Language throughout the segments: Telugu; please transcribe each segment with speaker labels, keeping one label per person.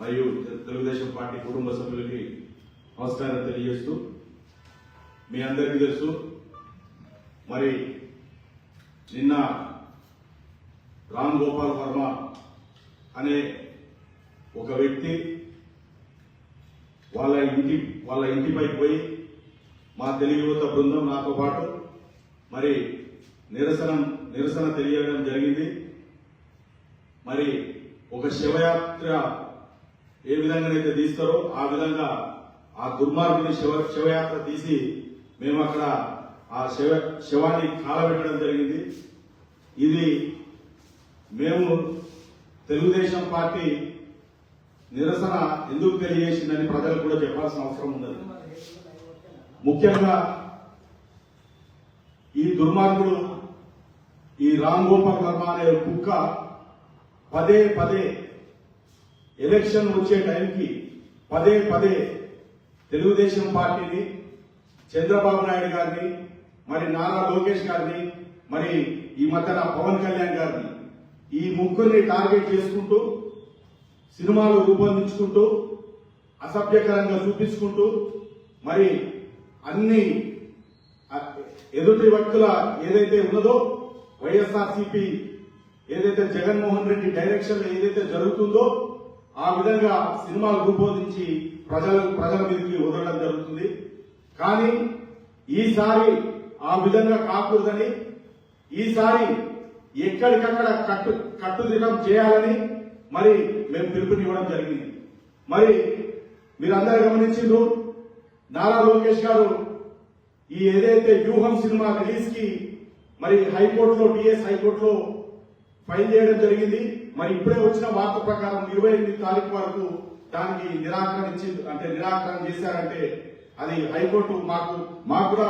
Speaker 1: మరియు తెలుగుదేశం పార్టీ కుటుంబ సభ్యులకి నమస్కారం తెలియజేస్తూ మీ అందరికీ తెలుసు. మరి నిన్న రామ్ గోపాల్ వర్మ అనే ఒక వ్యక్తి వాళ్ళ ఇంటి వాళ్ళ ఇంటిపై పోయి మా తెలుగు యువత బృందం నాతో పాటు మరి నిరసన నిరసన తెలియడం జరిగింది. మరి ఒక శివయాత్ర ఏ విధంగానైతే తీస్తారో ఆ విధంగా ఆ దుర్మార్గుని శివ శివయాత్ర తీసి మేము అక్కడ ఆ శివ శవాన్ని కాలబెట్టడం జరిగింది. ఇది మేము తెలుగుదేశం పార్టీ నిరసన ఎందుకు తెలియజేసిందని ప్రజలకు కూడా చెప్పాల్సిన అవసరం ఉన్నది. ముఖ్యంగా ఈ దుర్మార్గుడు ఈ రామ్ గోపాల్ వర్మ అనే కుక్క పదే పదే ఎలక్షన్ వచ్చే టైంకి పదే పదే తెలుగుదేశం పార్టీని చంద్రబాబు నాయుడు గారిని మరి నారా లోకేష్ గారిని మరి ఈ మధ్యన పవన్ కళ్యాణ్ గారిని ఈ ముగ్గురిని టార్గెట్ చేసుకుంటూ సినిమాలు రూపొందించుకుంటూ అసభ్యకరంగా చూపించుకుంటూ మరి అన్ని ఎదుటి వ్యక్తుల ఏదైతే ఉన్నదో వైఎస్ఆర్సీపీ ఏదైతే జగన్మోహన్ రెడ్డి డైరెక్షన్ ఏదైతే జరుగుతుందో ఆ విధంగా సినిమాలు రూపొందించి ప్రజల ప్రజల మీదకి వదలడం జరుగుతుంది. కానీ ఈసారి ఆ విధంగా కాకూడదని ఈసారి ఎక్కడికక్కడ కట్టు కట్టుదినం చేయాలని మరి మేము పిలుపునివ్వడం జరిగింది. మరి మీరందరూ గమనించిండ్రు నారా లోకేష్ గారు ఈ ఏదైతే వ్యూహం సినిమా రిలీజ్కి మరి హైకోర్టులో డిఎస్ హైకోర్టులో ఫైల్ చేయడం జరిగింది. మరి ఇప్పుడే వచ్చిన వార్త ప్రకారం ఇరవై ఎనిమిది తారీఖు వరకు దానికి నిరాకరించి అంటే నిరాకరణ చేశారంటే అది హైకోర్టు మాకు మాకు కూడా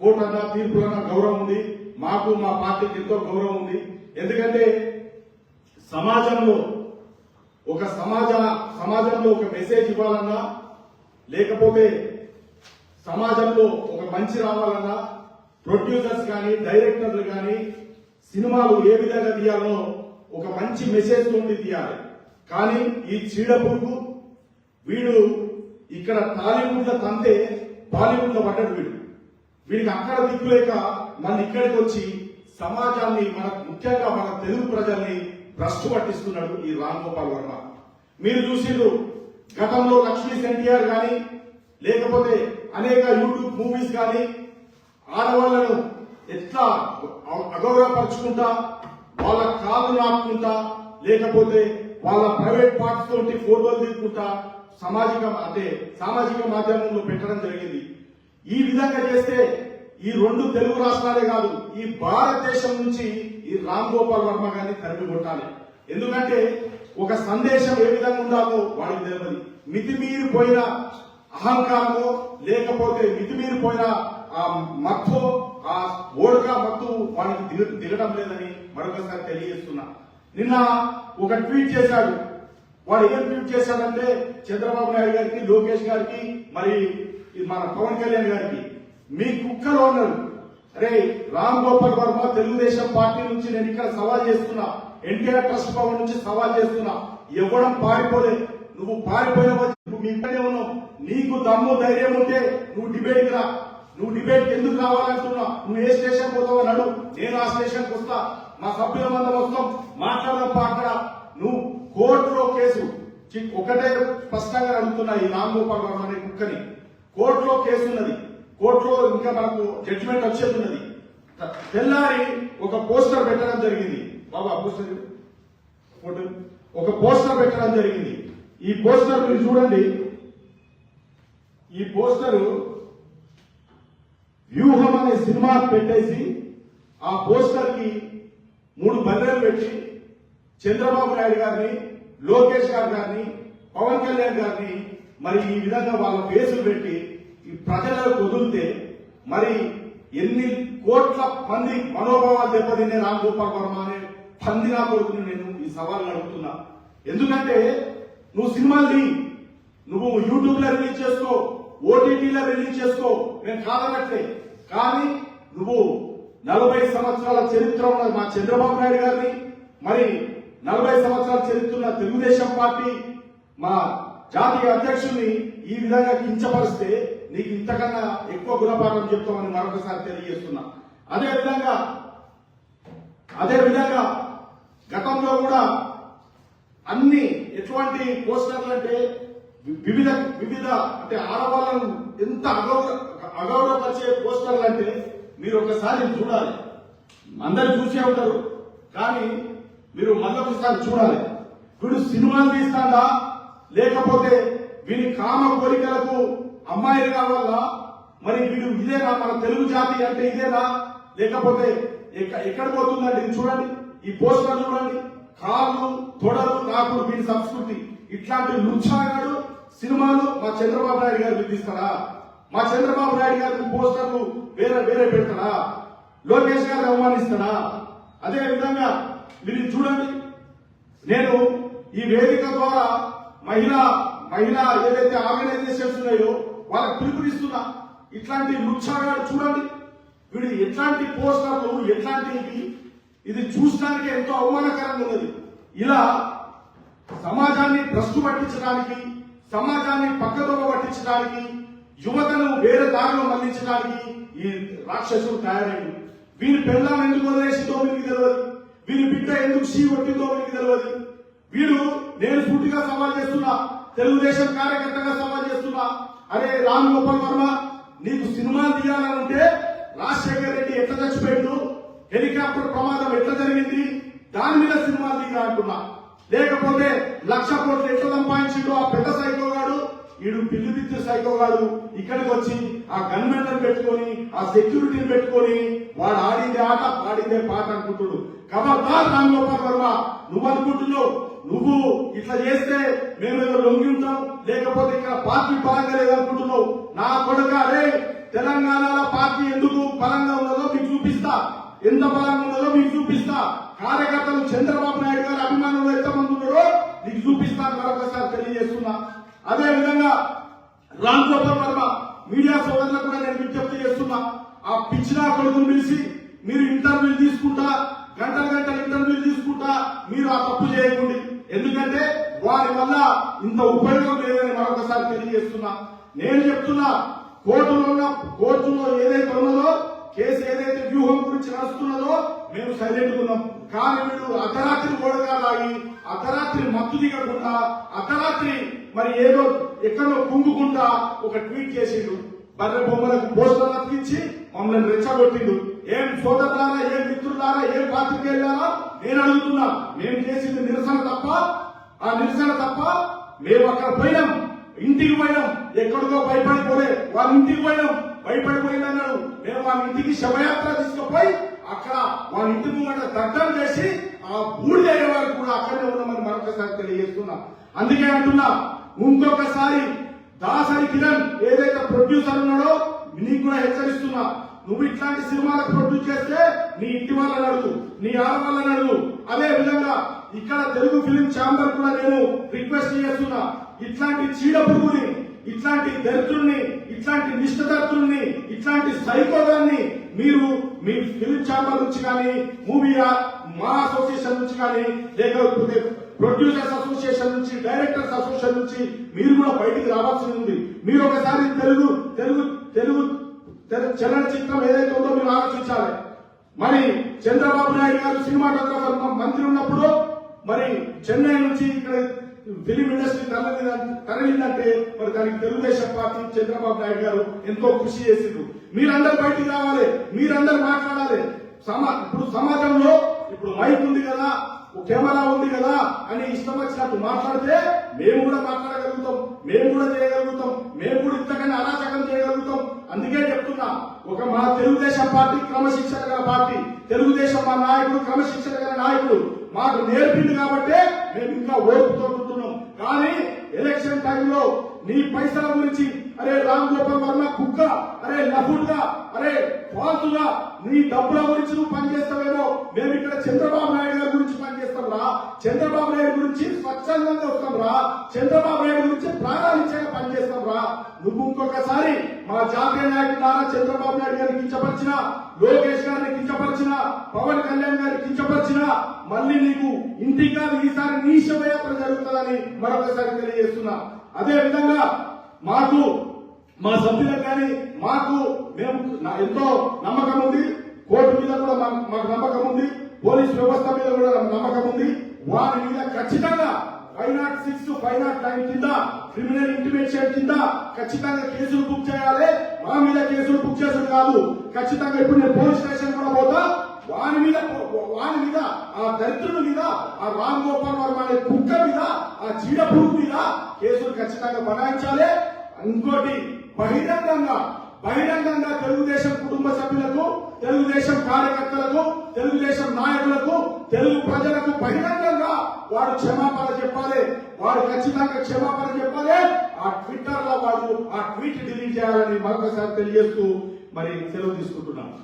Speaker 1: కోర్టు అన్న తీర్పులన్న గౌరవం ఉంది. మాకు మా పార్టీకి ఎంతో గౌరవం ఉంది. ఎందుకంటే సమాజంలో ఒక సమాజ సమాజంలో ఒక మెసేజ్ ఇవ్వాలన్నా లేకపోతే సమాజంలో ఒక మంచి రావాలన్నా ప్రొడ్యూసర్స్ కానీ డైరెక్టర్లు కానీ సినిమాలు ఏ విధంగా తీయాలనో ఒక మంచి మెసేజ్ తోటి తీయాలి. కానీ ఈ చీడ పురుగు వీడు ఇక్కడ టాలీవుడ్లో తంతే బాలీవుడ్లో పడ్డాడు వీడు. వీడికి అక్కడ దిక్కులేక మన ఇక్కడికి వచ్చి సమాజాన్ని మన ముఖ్యంగా మన తెలుగు ప్రజల్ని భ్రష్టు పట్టిస్తున్నాడు ఈ రామ్ గోపాల్ వర్మ. మీరు చూసిండ్రు గతంలో లక్ష్మీ ఎన్టీఆర్ కానీ లేకపోతే అనేక యూట్యూబ్ మూవీస్ కానీ ఆడవాళ్ళను ఎట్లా అగౌరవపరుచుకుంటా వాళ్ళ కాదు నాటుకుంటా లేకపోతే వాళ్ళ ప్రైవేట్ పార్ట్స్ తోటి ఫోటోలు తీసుకుంటా సామాజిక అంటే సామాజిక మాధ్యమంలో పెట్టడం జరిగింది. ఈ విధంగా చేస్తే ఈ రెండు తెలుగు రాష్ట్రాలే కాదు ఈ భారతదేశం నుంచి ఈ రామ్ గోపాల్ వర్మ గారిని తరిమి కొట్టాలి. ఎందుకంటే ఒక సందేశం ఏ విధంగా ఉండాలో వాడికి తెలియదు మితిమీరిపోయిన అహంకారమో లేకపోతే మితిమీరిపోయిన ఆ మత్తు ఆ ఓడగా మత్తు వానికి దిగ దిగడం లేదని మరొకసారి తెలియజేస్తున్నా. నిన్న ఒక ట్వీట్ చేశాడు. వాడు ఏం ట్వీట్ చేశాడంటే చంద్రబాబు నాయుడు గారికి లోకేష్ గారికి మరి మన పవన్ కళ్యాణ్ గారికి మీ కుక్కలో ఉన్నాడు అరే రామ్ గోపాల్ వర్మ తెలుగుదేశం పార్టీ నుంచి నేను ఇక్కడ సవాల్ చేస్తున్నా. ఎన్టీఆర్ ట్రస్ట్ భవన్ నుంచి సవాల్ చేస్తున్నా. ఇవ్వడం పారిపోలే. నువ్వు పారిపోయిన నువ్వు మీ ఇంటనే ఉన్నావు. నీకు దమ్ము ధైర్యం ఉంటే నువ్వు డిబేట్ రా. నువ్వు డిబేట్ ఎందుకు రావాలంటున్నా నువ్వు ఏ స్టేషన్ పోతావు అన్నాడు నేను ఆ స్టేషన్ వస్తా. మా సభ్యుల మందం వస్తాం. మాట్లాడదాం అక్కడ. నువ్వు కోర్టులో కేసు. ఒకటే స్పష్టంగా అడుగుతున్నా ఈ రామ్ గోపాల్ వర్మ అనే కుక్కని. కోర్టులో కేసు ఉన్నది. కోర్టులో ఇంకా మనకు జడ్జిమెంట్ వచ్చేది ఉన్నది. తెల్లారి ఒక పోస్టర్ పెట్టడం జరిగింది. Baba poster photo. ఒక పోస్టర్ పెట్టడం జరిగింది. ఈ పోస్టర్ మీరు చూడండి. ఈ పోస్టరు వ్యూహం అనే సినిమా పెట్టేసి ఆ పోస్టర్కి మూడు బల్లెలు పెట్టి చంద్రబాబు నాయుడు గారిని లోకేష్ గారు గారిని పవన్ కళ్యాణ్ గారిని మరి ఈ విధంగా వాళ్ళ ఫేసులు పెట్టి ఈ ప్రజలకు వదిలితే మరి ఎన్ని కోట్ల మంది మనోభావాలు దెబ్బతినే రామ్ గోపాల్ వర్మ అనే పందినా కొడుకుని నేను ఈ సవాల్ అడుగుతున్నా. ఎందుకంటే నువ్వు సినిమాలు తీ. నువ్వు యూట్యూబ్లో రిలీజ్ చేసుకో ఓటీటీలో రిలీజ్ చేసుకో. నేను కాదనట్లే. కానీ నువ్వు నలభై సంవత్సరాల చరిత్ర ఉన్న మా చంద్రబాబు నాయుడు గారిని మరి నలభై సంవత్సరాల చరిత్ర ఉన్న తెలుగుదేశం పార్టీ మా జాతీయ అధ్యక్షుడిని ఈ విధంగా కించపరిస్తే నీకు ఇంతకన్నా ఎక్కువ గుణపాఠం చెప్తామని మరొకసారి తెలియజేస్తున్నా. అదే విధంగా అదే విధంగా గతంలో కూడా అన్ని ఎటువంటి పోస్టర్లు అంటే వివిధ వివిధ అంటే ఆడవాళ్ళను ఎంత అగౌరవ అగౌరవపరిచే పోస్టర్లు అంటే మీరు ఒకసారి చూడాలి. అందరు చూసే ఉంటారు కానీ మీరు మళ్ళొకసారి చూడాలి. వీడు సినిమాలు తీస్తాడా లేకపోతే వీని కామ కోరికలకు అమ్మాయిలు కావాలా మరి వీడు ఇదేనా? మన తెలుగు జాతి అంటే ఇదేనా? లేకపోతే ఎక్కడ పోతుందండి? చూడండి. ఈ పోస్టర్ చూడండి. కాళ్ళు తొడలు నాకు వీడి సంస్కృతి. ఇట్లాంటి లుచ్చాగాడు చంద్రబాబు నాయుడు గారు విధిస్తారా మా చంద్రబాబు నాయుడు గారికి పోస్టర్లు వేరే వేరే పెడతారా? లోకేష్ గారిని అవమానిస్తారా? అదే విధంగా మీరు చూడండి నేను ఈ వేదిక ద్వారా మహిళా మహిళా ఏదైతే ఆర్గనైజేషన్స్ ఉన్నాయో వాళ్ళకి పిలుపునిస్తున్నా. ఇట్లాంటి లుచ్చాగా చూడండి. వీడు ఎట్లాంటి పోస్టర్లు ఎట్లాంటివి ఇది? చూసడానికి ఎంతో అవమానకరంగా ఉన్నది. ఇలా సమాజాన్ని భ్రష్టు పట్టించడానికి సమాజాన్ని పక్కదోవ పట్టించడానికి యువతను వేరే దారిలో మళ్ళించడానికి ఈ రాక్షసులు తయారైంది వీరి పెళ్ళాం ఎందుకు వదిలేసిందో మీకు తెలియదు వీరి బిడ్డ ఎందుకు షీ కొట్టిందో మీకు తెలియదు వీడు నేను సూటిగా సవాల్ చేస్తున్నా తెలుగుదేశం కార్యకర్తగా సవాల్ చేస్తున్నా. అరే రామ్ గోపాల్ వర్మ నీకు సినిమా తీయాలనుంటే రాజశేఖర్ రెడ్డి ఎట్లా చచ్చిపోయిండు? హెలికాప్టర్ ప్రమాదం ఎట్లా జరిగింది? దాని మీద సినిమా తీయాలంటున్నా లేకపోతే లక్ష కోట్లు ఎట్లా సంపాదించిండో ఆ పెద్ద సైకో గాడు వీడు పిల్లి పిచ్చి సైకో గాడు ఇక్కడికి వచ్చి ఆ గన్మెన్లను పెట్టుకొని ఆ సెక్యూరిటీని పెట్టుకొని వాడు ఆడిందే ఆట పాడిందే పాట అనుకుంటుడు. ఖబర్దార్ రామ్ గోపాల్ వర్మ నువ్వు అనుకుంటున్నావు. నువ్వు ఇట్లా చేస్తే మేము ఏదో లొంగి ఉంటాం లేకపోతే ఇక్కడ పార్టీ బలంగా లేదనుకుంటున్నావు నా కొడుక అరే తెలంగాణలో పార్టీ ఎందుకు బలంగా ఉన్నదో మీకు చూపిస్తా. ఎంత బలంగా ఉన్నదో మీకు చూపిస్తా. కార్యకర్తలు చంద్రబాబు నాయుడు గారి అభిమానులు ఎంతమంది ఉన్నారో నీకు చూపిస్తాను మరొకసారి తెలియజేస్తున్నా. అదే విధంగా రామ్ గోపాల్ వర్మ మీడియా సోదరులకు కూడా నేను విజ్ఞప్తి చేస్తున్నా. ఆ పిచ్చినా కొడుకును పిలిచి మీరు ఇంటర్వ్యూలు తీసుకుంటా గంటల గంటల ఇంటర్వ్యూలు తీసుకుంటా మీరు ఆ తప్పు చేయకండి. ఎందుకంటే వారి వల్ల ఇంత ఉపయోగం లేదని మరొకసారి తెలియజేస్తున్నా. నేను చెప్తున్నా కోర్టులో ఉన్న కోర్టులో ఏదైతే ఉన్నదో కేసు ఏదైతే వ్యూహం గురించి నడుస్తున్నదో మేము సైలెంట్ ఉన్నాం కానీ వీడు అర్ధరాత్రి గోడగా లాగి అర్ధరాత్రి మత్తు దిగకుండా అర్ధరాత్రి మరి ఏదో ఎక్కడో కుంగుకుంటా ఒక ట్వీట్ చేసిండు. బర్రె బొమ్మలకు పోస్టర్ అతికించి మమ్మల్ని రెచ్చగొట్టిండు. ఏం సోదరులారా ఏం మిత్రులారా ఏం పాత్రికేయులారా నేను అడుగుతున్నా మేము చేసింది నిరసన తప్ప? ఆ నిరసన తప్ప మేము అక్కడ పోయినాం. ఇంటికి పోయినాం. ఎక్కడికో భయపడిపోలే. వాళ్ళ ఇంటికి పోయినాం. భయపడిపోయిందన్నాడు. మేము మా ఇంటికి శవయాత్ర తీసుకుపోయి అక్కడ వాళ్ళ ఇంటి ముంగట దగ్ధం చేసి ఆ బూడి అయ్యే వారికి కూడా అక్కడే ఉన్నామని మరొకసారి తెలియజేస్తున్నాం. అందుకే అంటున్నా ఇంకొకసారి దాసరి కిరణ్ ఏదైతే ప్రొడ్యూసర్ ఉన్నాడో నీకు కూడా హెచ్చరిస్తున్నా నువ్వు ఇట్లాంటి సినిమాలకు ప్రొడ్యూస్ చేస్తే నీ ఇంటి వాళ్ళని అడుగు నీ ఆడవాళ్ళని అడుగు. అదే విధంగా ఇక్కడ తెలుగు ఫిలిం ఛాంబర్ కూడా నేను రిక్వెస్ట్ చేస్తున్నా ఇట్లాంటి చీడ పురుగుని ఇట్లాంటి దరిద్రుల్ని ఇట్లాంటి నిష్ఠదరిద్రుల్ని ఇట్లాంటి సైకోగాన్ని మీరు మీ ఫిలిం ఛాంబర్ నుంచి కానీ మూవీ మా అసోసియేషన్ నుంచి కానీ లేకపోతే ప్రొడ్యూసర్స్ అసోసియేషన్ నుంచి డైరెక్టర్స్ అసోసియేషన్ నుంచి మీరు కూడా బయటికి రావాల్సి ఉంది. మీరు ఒకసారి తెలుగు తెలుగు తెలుగు చలనచిత్రం ఏదైతే ఉందో మీరు ఆలోచించాలి మరి చంద్రబాబు నాయుడు గారు సినిమాటోగ్రాఫర్ మంత్రి ఉన్నప్పుడు మరి చెన్నై నుంచి ఇక్కడ ఫిలిం ఇండస్ట్రీ తరలి తరలిందంటే మరి దానికి తెలుగుదేశం పార్టీ చంద్రబాబు నాయుడు గారు ఎంతో కృషి చేసిండ్రు. మీరందరూ బయటికి రావాలి. మీరందరూ మాట్లాడాలి. సమా ఇప్పుడు సమాజంలో ఇప్పుడు మైక్ ఉంది కదా ఓ కెమెరా ఉంది కదా అని ఇష్టం వచ్చినట్టు మాట్లాడితే మేము కూడా మాట్లాడగలుగుతాం. మేము కూడా చేయగలుగుతాం. మేము కూడా ఇంతకన్నా అరాచకం చేయగలుగుతాం. అందుకే చెప్తున్నా ఒక మా తెలుగుదేశం పార్టీ క్రమశిక్షణ గల పార్టీ తెలుగుదేశం మా నాయకుడు క్రమశిక్షణ గల నాయకుడు. మాకు నేర్పింది కాబట్టే మేము ఇంకా ఓపుతో ఉంటున్నాం. కానీ ఎలక్షన్ టైంలో నీ పైసల గురించి అరే రామ్ గోపాల్ వర్మ కుక్క అరే లఫుడ్గా అరే ఫాల్తుగా నీ డబ్బుల గురించి నువ్వు పనిచేస్తావేమో మేము ఇక్కడ చంద్రబాబు నాయుడు గారి గురించి పనిచేస్తాం రా. చంద్రబాబు నాయుడు గురించి స్వచ్ఛందంగా వస్తాం రా. చంద్రబాబు నాయుడు గురించి ప్రాణాలిచ్చేగా పనిచేస్తాం రా. నువ్వు ఇంకొకసారి మా జాతీయ నాయకుడు నారా చంద్రబాబు నాయుడు గారిని కించపరిచిన లోకేష్ గారిని కించపరిచిన పవన్ కళ్యాణ్ గారు కించపరిచిన మళ్ళీ నీకు ఇంటికి కాదు ఈసారి నీ శవయాత్ర జరుగుతుందని మరొకసారి తెలియజేస్తున్నా. అదే విధంగా మాకు మా సభ్యులకు కానీ మాకు మేము నా- ఎంతో నమ్మకం ఉంది. కోర్టు మీద కూడా మాకు నమ్మకం ఉంది. పోలీస్ వ్యవస్థ మీద కూడా నమ్మకం ఉంది. వారి మీద ఖచ్చితంగా five nought six five nought nine కింద క్రిమినల్ ఇంటిమేషన్ కింద ఖచ్చితంగా కేసులు బుక్ చేయాలి. మా మీద కేసులు బుక్ చేసుడు కాదు. ఖచ్చితంగా ఇప్పుడు నేను పోలీస్ స్టేషన్ కూడా పోతా. వాని మీద వాని మీద ఆ దరిద్రుల మీద ఆ రామ్ గోపాల్ వర్మ అనే కుక్క మీద ఆ చీడ పురుగు మీద కేసులు ఖచ్చితంగా బనాయించాలి. ఇంకోటి బహిరంగంగా బహిరంగంగా తెలుగుదేశం కుటుంబ సభ్యులకు తెలుగుదేశం కార్యకర్తలకు తెలుగుదేశం నాయకులకు తెలుగు ప్రజలకు బహిరంగంగా వాడు క్షమాపణ చెప్పాలి. వాడు ఖచ్చితంగా క్షమాపణ చెప్పాలి. ఆ ట్విట్టర్లో వాడు ఆ ట్వీట్ డిలీట్ చేయాలని మరొకసారి తెలియజేస్తూ మరి సెలవు తీసుకుంటున్నాను